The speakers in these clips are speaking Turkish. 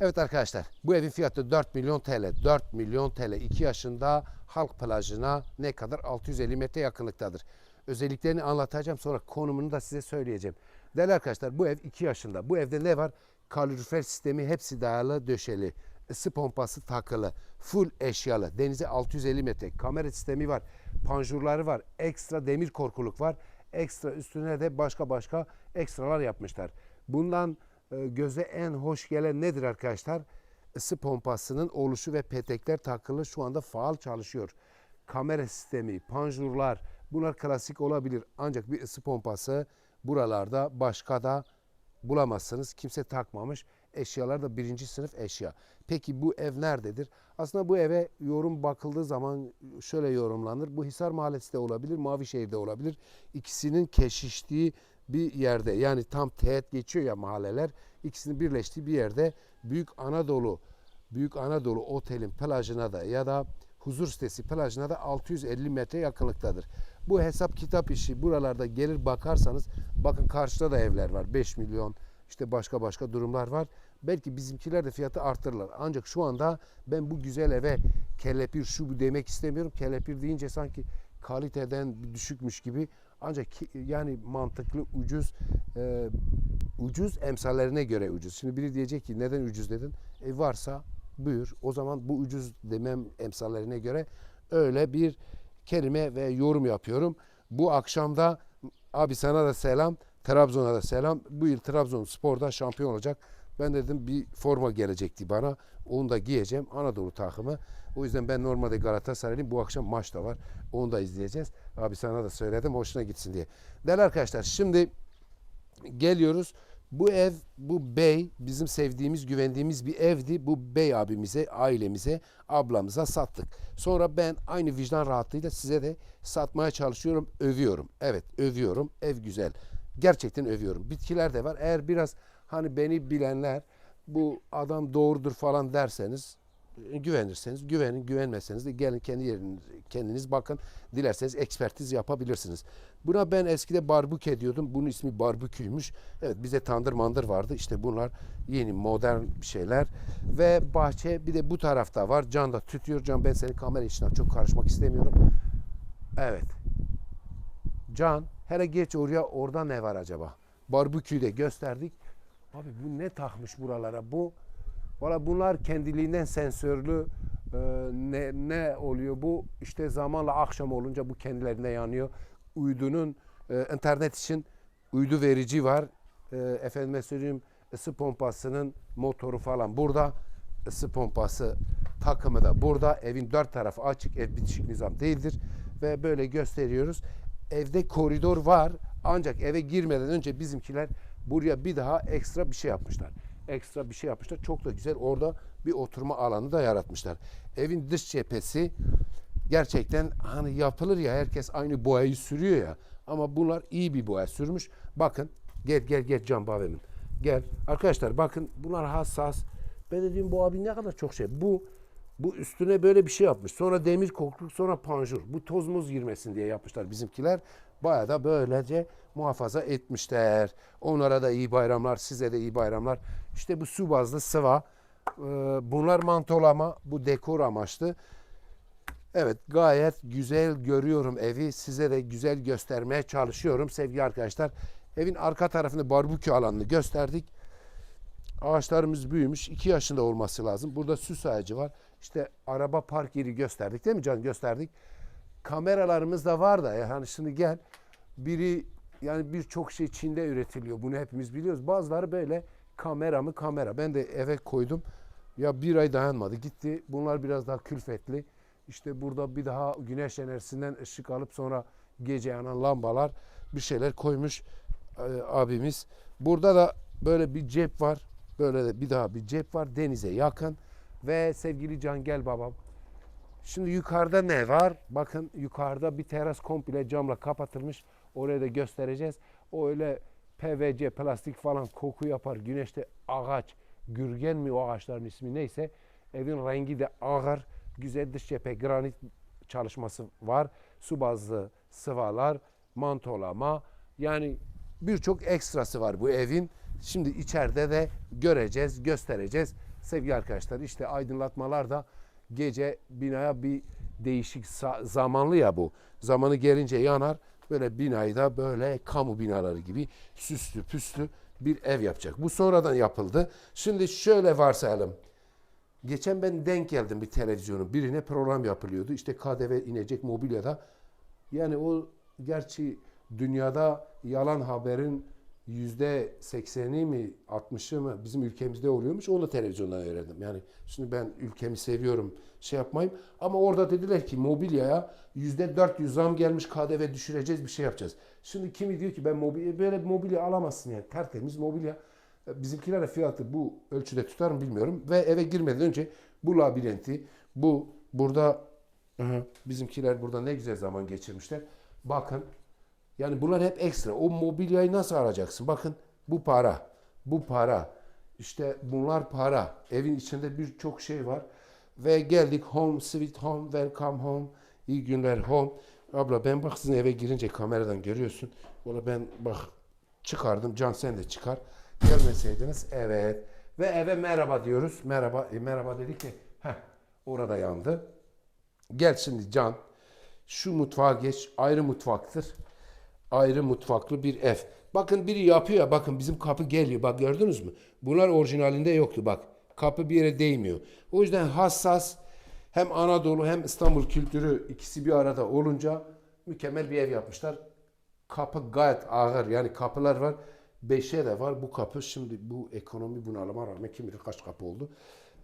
Evet arkadaşlar bu evin fiyatı 4 milyon TL. 4 milyon TL 2 yaşında halk plajına ne kadar 650 metre yakınlıktadır. Özelliklerini anlatacağım sonra konumunu da size söyleyeceğim. Değerli arkadaşlar bu ev 2 yaşında. Bu evde ne var? Kalorifer sistemi hepsi dayalı döşeli. Isı pompası takılı. Full eşyalı. Denize 650 metre. Kamera sistemi var. Panjurları var. Ekstra demir korkuluk var. Ekstra üstüne de başka başka ekstralar yapmışlar. Bundan göze en hoş gelen nedir arkadaşlar? Isı pompasının oluşu ve petekler takılı şu anda faal çalışıyor. Kamera sistemi, panjurlar bunlar klasik olabilir. Ancak bir ısı pompası buralarda başka da bulamazsınız. Kimse takmamış. Eşyalar da birinci sınıf eşya. Peki bu ev nerededir? Aslında bu eve yorum bakıldığı zaman şöyle yorumlanır. Bu Hisar Mahallesi de olabilir, Mavişehir'de olabilir. İkisinin keşiştiği bir yerde yani tam teğet geçiyor ya mahalleler. İkisinin birleştiği bir yerde Büyük Anadolu Büyük Anadolu Otel'in plajına da ya da Huzur sitesi plajına da 650 metre yakınlıktadır. Bu hesap kitap işi buralarda gelir bakarsanız bakın karşıda da evler var 5 milyon işte başka başka durumlar var. Belki bizimkiler de fiyatı artırırlar. Ancak şu anda ben bu güzel eve kelepir şu bu demek istemiyorum. Kelepir deyince sanki kaliteden düşükmüş gibi. Ancak ki- yani mantıklı, ucuz, e, ucuz emsallerine göre ucuz. Şimdi biri diyecek ki neden ucuz dedin? E varsa buyur. O zaman bu ucuz demem emsallerine göre öyle bir kelime ve yorum yapıyorum. Bu akşamda abi sana da selam, Trabzon'a da selam. Bu yıl Trabzon sporda şampiyon olacak. Ben dedim bir forma gelecekti bana. Onu da giyeceğim. Anadolu takımı. O yüzden ben normalde Galatasaraylıyım. Bu akşam maç da var. Onu da izleyeceğiz. Abi sana da söyledim. Hoşuna gitsin diye. Değerli arkadaşlar şimdi geliyoruz. Bu ev, bu bey bizim sevdiğimiz, güvendiğimiz bir evdi. Bu bey abimize, ailemize, ablamıza sattık. Sonra ben aynı vicdan rahatlığıyla size de satmaya çalışıyorum, övüyorum. Evet, övüyorum. Ev güzel. Gerçekten övüyorum. Bitkiler de var. Eğer biraz hani beni bilenler bu adam doğrudur falan derseniz güvenirseniz güvenin, güvenmezseniz de gelin kendi yeriniz, kendiniz bakın. Dilerseniz ekspertiz yapabilirsiniz. Buna ben eskide barbukü diyordum. Bunun ismi barbüküymüş. Evet bize tandır mandır vardı. İşte bunlar yeni modern şeyler. Ve bahçe bir de bu tarafta var. Can da tütüyor. Can ben senin kamera işine çok karışmak istemiyorum. Evet. Can hele geç oraya orada ne var acaba? Barbüküyü de gösterdik. Abi bu ne takmış buralara? Bu Valla bunlar kendiliğinden sensörlü e, ne, ne oluyor bu? İşte zamanla akşam olunca bu kendilerine yanıyor. Uydunun e, internet için uydu verici var. E, efendime söyleyeyim ısı pompasının motoru falan burada. Isı pompası takımı da burada. Evin dört tarafı açık. Ev bitişik nizam değildir. Ve böyle gösteriyoruz. Evde koridor var. Ancak eve girmeden önce bizimkiler buraya bir daha ekstra bir şey yapmışlar ekstra bir şey yapmışlar. Çok da güzel orada bir oturma alanı da yaratmışlar. Evin dış cephesi gerçekten hani yapılır ya herkes aynı boyayı sürüyor ya. Ama bunlar iyi bir boya sürmüş. Bakın gel gel gel Can Bavemin. Gel. Arkadaşlar bakın bunlar hassas. Ben dediğim bu abi ne kadar çok şey. Bu bu üstüne böyle bir şey yapmış. Sonra demir kokluk sonra panjur. Bu toz muz girmesin diye yapmışlar bizimkiler. Bayağı da böylece muhafaza etmişler. Onlara da iyi bayramlar, size de iyi bayramlar. İşte bu su bazlı sıva. Ee, bunlar mantolama, bu dekor amaçlı. Evet gayet güzel görüyorum evi. Size de güzel göstermeye çalışıyorum sevgili arkadaşlar. Evin arka tarafında barbekü alanını gösterdik. Ağaçlarımız büyümüş. 2 yaşında olması lazım. Burada süs ağacı var. İşte araba park yeri gösterdik değil mi Can? Gösterdik. Kameralarımız da var da yani şimdi gel. Biri yani birçok şey Çin'de üretiliyor. Bunu hepimiz biliyoruz. Bazıları böyle kamera mı kamera. Ben de eve koydum. Ya bir ay dayanmadı. Gitti. Bunlar biraz daha külfetli. İşte burada bir daha güneş enerjisinden ışık alıp sonra gece yanan lambalar bir şeyler koymuş e, abimiz. Burada da böyle bir cep var. Böyle de bir daha bir cep var. Denize yakın. Ve sevgili Can gel babam. Şimdi yukarıda ne var? Bakın yukarıda bir teras komple camla kapatılmış. Oraya da göstereceğiz. O öyle PVC, plastik falan koku yapar. Güneşte ağaç, gürgen mi o ağaçların ismi neyse. Evin rengi de ağır. Güzel dış cephe granit çalışması var. Su bazlı sıvalar, mantolama. Yani birçok ekstrası var bu evin. Şimdi içeride de göreceğiz, göstereceğiz. Sevgili arkadaşlar işte aydınlatmalar da gece binaya bir değişik zamanlı ya bu. Zamanı gelince yanar. Böyle binayı da böyle kamu binaları gibi süslü püslü bir ev yapacak. Bu sonradan yapıldı. Şimdi şöyle varsayalım. Geçen ben denk geldim bir televizyonun birine program yapılıyordu. İşte KDV inecek mobilyada. Yani o gerçi dünyada yalan haberin yüzde sekseni mi 60'ı mı bizim ülkemizde oluyormuş. Onu da televizyondan öğrendim. Yani şimdi ben ülkemi seviyorum şey yapmayayım. Ama orada dediler ki mobilyaya yüzde 400 zam gelmiş KDV düşüreceğiz bir şey yapacağız. Şimdi kimi diyor ki ben mobilya böyle bir mobilya alamazsın yani tertemiz mobilya. Bizimkiler de fiyatı bu ölçüde tutar mı bilmiyorum. Ve eve girmeden önce bu labirenti, bu burada bizimkiler burada ne güzel zaman geçirmişler. Bakın yani bunlar hep ekstra. O mobilyayı nasıl alacaksın? Bakın bu para, bu para. İşte bunlar para. Evin içinde birçok şey var. Ve geldik home, sweet home, welcome home. İyi günler home. Abla ben bak sizin eve girince kameradan görüyorsun. Valla ben bak çıkardım. Can sen de çıkar. Gelmeseydiniz evet. Ve eve merhaba diyoruz. Merhaba. E, merhaba dedik ki heh, orada yandı. Gel şimdi Can. Şu mutfağa geç. Ayrı mutfaktır. Ayrı mutfaklı bir ev. Bakın biri yapıyor ya. Bakın bizim kapı geliyor. Bak gördünüz mü? Bunlar orijinalinde yoktu bak. Kapı bir yere değmiyor. O yüzden hassas hem Anadolu hem İstanbul kültürü ikisi bir arada olunca mükemmel bir ev yapmışlar. Kapı gayet ağır. Yani kapılar var. Beşe de var. Bu kapı şimdi bu ekonomi bunalıma rağmen kim bilir kaç kapı oldu.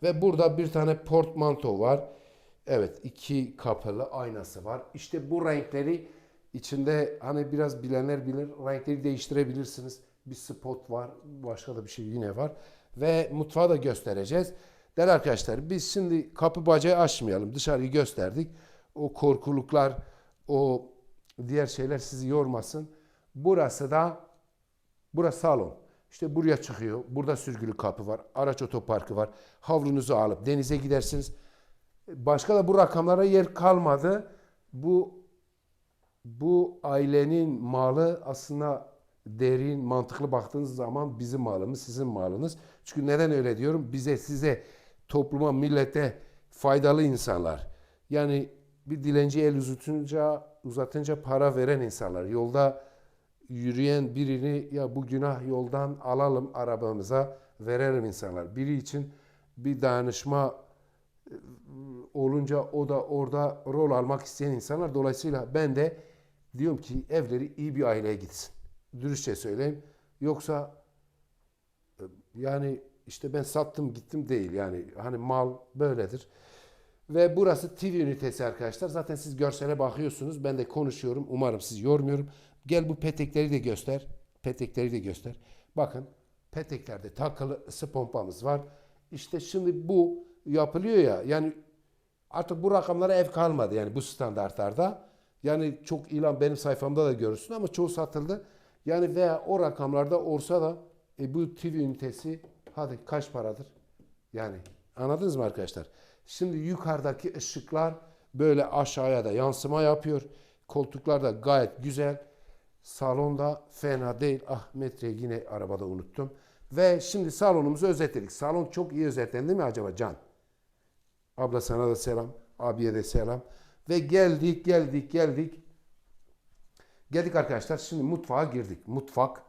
Ve burada bir tane portmanto var. Evet iki kapılı aynası var. İşte bu renkleri içinde hani biraz bilenler bilir renkleri değiştirebilirsiniz. Bir spot var. Başka da bir şey yine var. Ve mutfağı da göstereceğiz. Değerli arkadaşlar biz şimdi kapı bacağı açmayalım. Dışarıyı gösterdik. O korkuluklar, o diğer şeyler sizi yormasın. Burası da Burası salon. İşte buraya çıkıyor. Burada sürgülü kapı var. Araç otoparkı var. Havlunuzu alıp denize gidersiniz. Başka da bu rakamlara yer kalmadı. Bu bu ailenin malı aslında derin, mantıklı baktığınız zaman bizim malımız, sizin malınız. Çünkü neden öyle diyorum? Bize, size, topluma, millete faydalı insanlar. Yani bir dilenci el uzatınca, uzatınca para veren insanlar. Yolda yürüyen birini ya bu günah yoldan alalım arabamıza verelim insanlar. Biri için bir danışma e, olunca o da orada rol almak isteyen insanlar. Dolayısıyla ben de diyorum ki evleri iyi bir aileye gitsin. Dürüstçe söyleyeyim. Yoksa e, yani işte ben sattım gittim değil yani hani mal böyledir. Ve burası TV ünitesi arkadaşlar. Zaten siz görsele bakıyorsunuz. Ben de konuşuyorum. Umarım siz yormuyorum. Gel bu petekleri de göster. Petekleri de göster. Bakın peteklerde takılı ısı pompamız var. İşte şimdi bu yapılıyor ya. Yani artık bu rakamlara ev kalmadı. Yani bu standartlarda. Yani çok ilan benim sayfamda da görürsün ama çoğu satıldı. Yani veya o rakamlarda olsa da e, bu TV ünitesi hadi kaç paradır? Yani anladınız mı arkadaşlar? Şimdi yukarıdaki ışıklar böyle aşağıya da yansıma yapıyor. Koltuklar da gayet güzel. Salonda fena değil. Ah metreyi yine arabada unuttum. Ve şimdi salonumuzu özetledik. Salon çok iyi özetlendi mi acaba Can? Abla sana da selam. Abiye de selam. Ve geldik geldik geldik. Geldik arkadaşlar. Şimdi mutfağa girdik. Mutfak.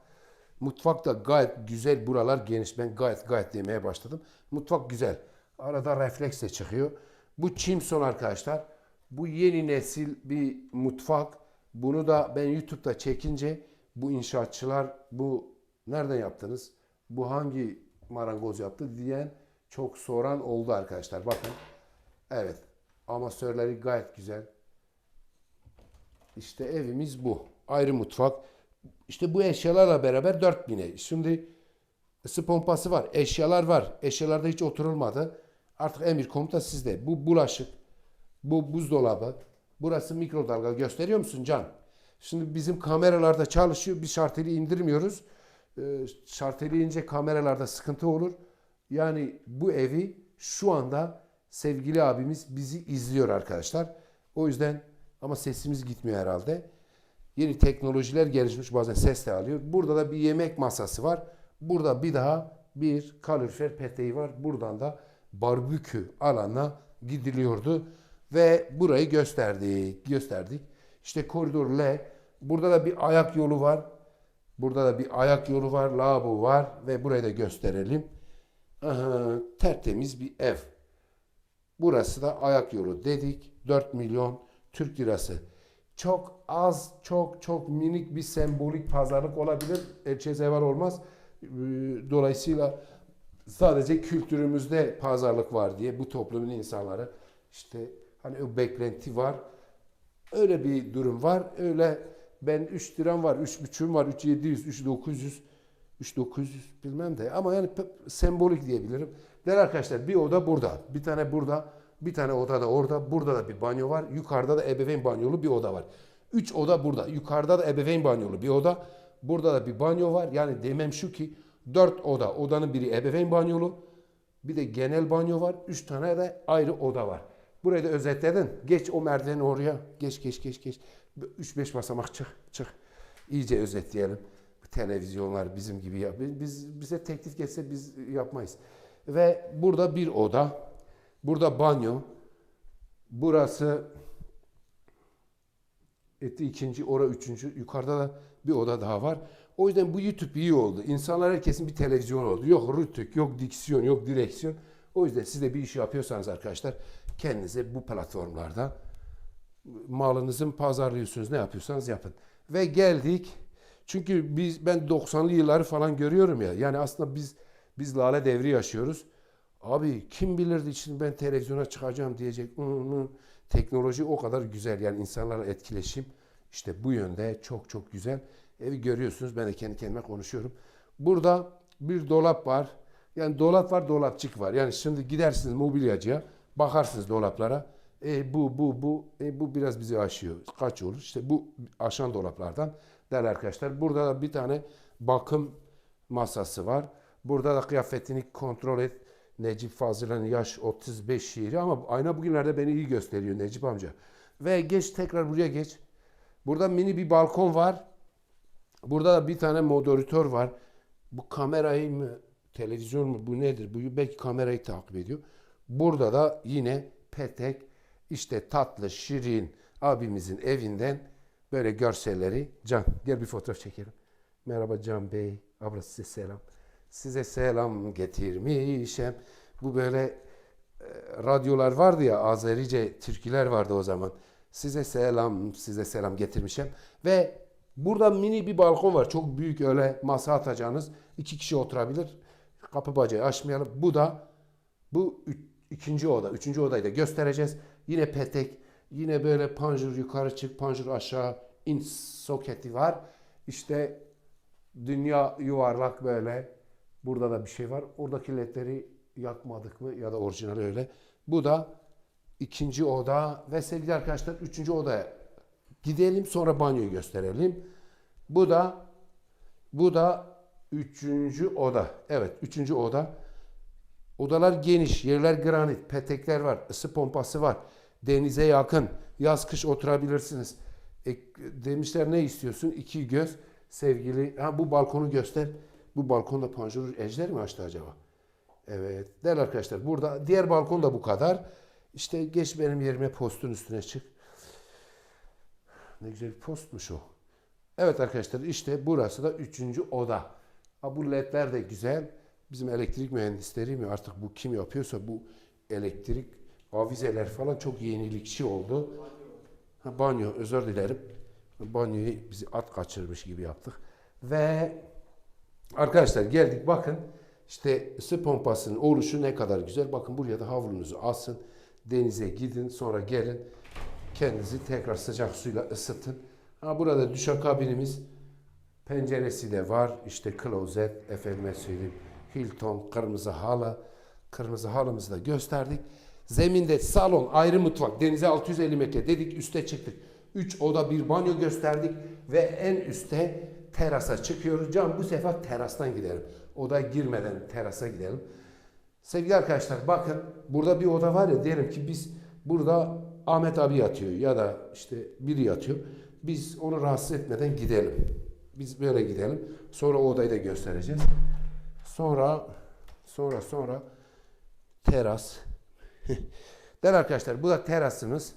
Mutfak da gayet güzel. Buralar geniş. Ben gayet gayet demeye başladım. Mutfak güzel. Arada refleks de çıkıyor. Bu Chimson arkadaşlar. Bu yeni nesil bir mutfak. Bunu da ben YouTube'da çekince bu inşaatçılar bu nereden yaptınız? Bu hangi marangoz yaptı diyen çok soran oldu arkadaşlar. Bakın. Evet. Amasörleri gayet güzel. İşte evimiz bu. Ayrı mutfak. İşte bu eşyalarla beraber 4000'e. Şimdi ısı pompası var. Eşyalar var. Eşyalarda hiç oturulmadı. Artık emir komuta sizde. Bu bulaşık. Bu buzdolabı. Burası mikrodalga. Gösteriyor musun Can? Şimdi bizim kameralarda çalışıyor. Biz şarteli indirmiyoruz. Ee, şarteleyince kameralarda sıkıntı olur. Yani bu evi şu anda sevgili abimiz bizi izliyor arkadaşlar. O yüzden ama sesimiz gitmiyor herhalde. Yeni teknolojiler gelişmiş bazen ses de alıyor. Burada da bir yemek masası var. Burada bir daha bir kalorifer peteği var. Buradan da barbekü alanına gidiliyordu ve burayı gösterdik. Gösterdik. İşte koridor L. Burada da bir ayak yolu var. Burada da bir ayak yolu var, lavabo var ve burayı da gösterelim. Aha, tertemiz bir ev. Burası da ayak yolu dedik. 4 milyon Türk lirası. Çok az, çok çok minik bir sembolik pazarlık olabilir. Elçiye var olmaz. Ee, Dolayısıyla sadece kültürümüzde pazarlık var diye bu toplumun insanları işte hani o beklenti var. Öyle bir durum var. Öyle ben 3 liram var, 3,5'um var, 3,700, 3,900, 3,900 bilmem de ama yani sembolik diyebilirim. Değerli arkadaşlar bir oda burada, bir tane burada, bir tane oda da orada, burada da bir banyo var, yukarıda da ebeveyn banyolu bir oda var. 3 oda burada, yukarıda da ebeveyn banyolu bir oda, burada da bir banyo var. Yani demem şu ki 4 oda, odanın biri ebeveyn banyolu, bir de genel banyo var. Üç tane de ayrı oda var. Burayı da özetledin. Geç o merdiveni oraya. Geç geç geç geç. 3-5 basamak çık çık. İyice özetleyelim. Televizyonlar bizim gibi yap. Biz bize teklif gelse biz yapmayız. Ve burada bir oda. Burada banyo. Burası etti ikinci, ora üçüncü. Yukarıda da bir oda daha var. O yüzden bu YouTube iyi oldu. İnsanlar herkesin bir televizyon oldu. Yok rütük, yok diksiyon, yok direksiyon. O yüzden siz de bir iş yapıyorsanız arkadaşlar kendinize bu platformlarda malınızın pazarlıyorsunuz. Ne yapıyorsanız yapın. Ve geldik. Çünkü biz ben 90'lı yılları falan görüyorum ya. Yani aslında biz biz lale devri yaşıyoruz. Abi kim bilirdi için ben televizyona çıkacağım diyecek. Teknoloji o kadar güzel yani insanlarla etkileşim işte bu yönde çok çok güzel. Evi görüyorsunuz ben de kendi kendime konuşuyorum. Burada bir dolap var. Yani dolap var dolapçık var. Yani şimdi gidersiniz mobilyacıya bakarsınız dolaplara. E, bu bu bu e, bu biraz bizi aşıyor. Kaç olur? İşte bu aşan dolaplardan değerli arkadaşlar. Burada da bir tane bakım masası var. Burada da kıyafetini kontrol et. Necip Fazıl'ın yaş 35 şiiri ama ayna bugünlerde beni iyi gösteriyor Necip amca. Ve geç tekrar buraya geç. Burada mini bir balkon var. Burada da bir tane moderatör var. Bu kamerayı mı, televizyon mu, bu nedir? Bu belki kamerayı takip ediyor. Burada da yine petek, işte tatlı, şirin abimizin evinden böyle görselleri. Can, gel bir fotoğraf çekelim. Merhaba Can Bey. Abla size selam. Size selam getirmişem. Bu böyle e, radyolar vardı ya Azerice türküler vardı o zaman. Size selam, size selam getirmişim. Ve burada mini bir balkon var. Çok büyük öyle masa atacağınız. iki kişi oturabilir. Kapı bacağı açmayalım. Bu da bu ikinci oda. Üçüncü odayı da göstereceğiz. Yine petek. Yine böyle panjur yukarı çık, panjur aşağı in soketi var. İşte dünya yuvarlak böyle. Burada da bir şey var. Oradaki ledleri yakmadık mı ya da orijinal öyle. Bu da ikinci oda ve sevgili arkadaşlar üçüncü odaya gidelim sonra banyoyu gösterelim. Bu da bu da üçüncü oda. Evet üçüncü oda. Odalar geniş, yerler granit, petekler var, ısı pompası var. Denize yakın, yaz kış oturabilirsiniz. E, demişler ne istiyorsun? İki göz sevgili. Ha bu balkonu göster. Bu balkonda panjur ejder mi açtı acaba? Evet. Değerli arkadaşlar burada diğer balkon da bu kadar. İşte geç benim yerime postun üstüne çık. Ne güzel bir postmuş o. Evet arkadaşlar işte burası da üçüncü oda. Ha, bu ledler de güzel. Bizim elektrik mühendisleri mi artık bu kim yapıyorsa bu elektrik avizeler falan çok yenilikçi oldu. Ha, banyo özür dilerim. Banyoyu bizi at kaçırmış gibi yaptık. Ve arkadaşlar geldik bakın işte ısı pompasının oluşu ne kadar güzel. Bakın buraya da havlunuzu asın. Denize gidin sonra gelin. Kendinizi tekrar sıcak suyla ısıtın. Ha, burada duşakabinimiz penceresi de var. İşte klozet, efendime söyleyeyim, Hilton, kırmızı halı. Kırmızı halımızı da gösterdik. Zeminde salon, ayrı mutfak, denize 650 metre dedik, üste çıktık. 3 oda bir banyo gösterdik ve en üste terasa çıkıyoruz. Can bu sefer terastan gidelim. Odaya girmeden terasa gidelim. Sevgili arkadaşlar bakın burada bir oda var ya diyelim ki biz burada Ahmet abi yatıyor ya da işte biri yatıyor. Biz onu rahatsız etmeden gidelim. Biz böyle gidelim. Sonra o odayı da göstereceğiz. Sonra sonra sonra teras. Değerli arkadaşlar bu da terasımız.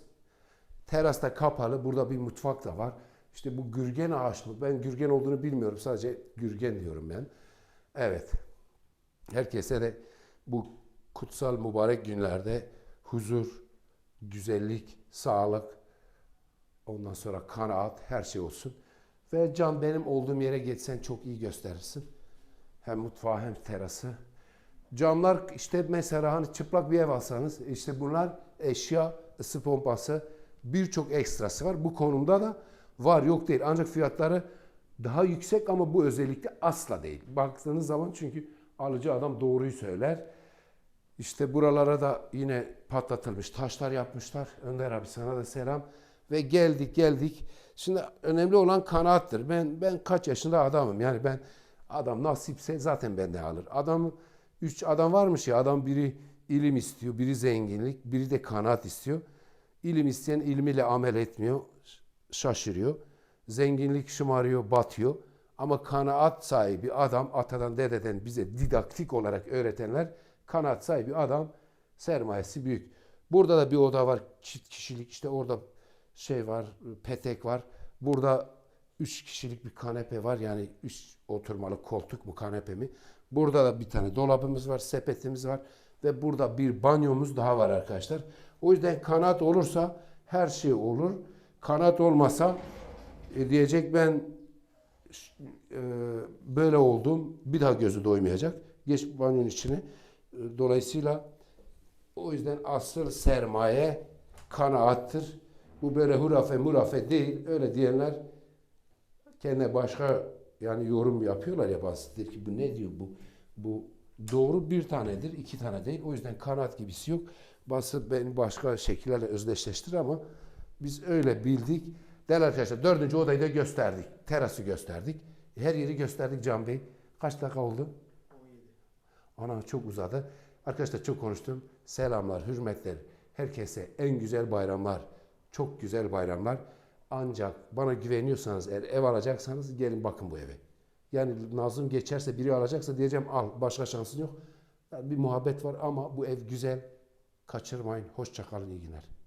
Terasta kapalı. Burada bir mutfak da var. İşte bu gürgen ağaç mı? Ben gürgen olduğunu bilmiyorum. Sadece gürgen diyorum ben. Evet. Herkese de bu kutsal mübarek günlerde huzur, güzellik, sağlık, ondan sonra kanaat, her şey olsun. Ve Can benim olduğum yere geçsen çok iyi gösterirsin. Hem mutfağı hem terası. Camlar işte mesela hani çıplak bir ev alsanız işte bunlar eşya, ısı pompası birçok ekstrası var. Bu konumda da var yok değil. Ancak fiyatları daha yüksek ama bu özellikle asla değil. Baktığınız zaman çünkü alıcı adam doğruyu söyler. İşte buralara da yine patlatılmış taşlar yapmışlar. Önder abi sana da selam. Ve geldik geldik. Şimdi önemli olan kanaattır. Ben ben kaç yaşında adamım. Yani ben adam nasipse zaten benden alır. Adam üç adam varmış ya adam biri ilim istiyor, biri zenginlik, biri de kanaat istiyor. İlim isteyen ilmiyle amel etmiyor, şaşırıyor. Zenginlik şımarıyor, batıyor. Ama kanaat sahibi adam, atadan dededen bize didaktik olarak öğretenler, kanaat sahibi adam sermayesi büyük. Burada da bir oda var, çift kişilik işte orada şey var, petek var. Burada üç kişilik bir kanepe var yani üç oturmalı koltuk mu kanepe mi? Burada da bir tane dolabımız var, sepetimiz var ve burada bir banyomuz daha var arkadaşlar. O yüzden kanat olursa her şey olur. Kanat olmasa e, diyecek ben e, böyle oldum bir daha gözü doymayacak. Geç banyonun içine. E, Dolayısıyla o yüzden asıl sermaye kanaattır. Bu böyle hurafe murafe değil. Öyle diyenler kendine başka yani yorum yapıyorlar ya bazı der ki bu ne diyor bu bu doğru bir tanedir iki tane değil o yüzden kanaat gibisi yok bazı beni başka şekillerle özdeşleştir ama biz öyle bildik değerli arkadaşlar dördüncü odayı da gösterdik terası gösterdik her yeri gösterdik Can Bey kaç dakika oldu? Ana çok uzadı. Arkadaşlar çok konuştum. Selamlar, hürmetler. Herkese en güzel bayramlar. Çok güzel bayramlar. Ancak bana güveniyorsanız eğer ev alacaksanız gelin bakın bu eve. Yani Nazım geçerse biri alacaksa diyeceğim al. Başka şansın yok. Bir muhabbet var ama bu ev güzel. Kaçırmayın. Hoşça kalın. iyi günler.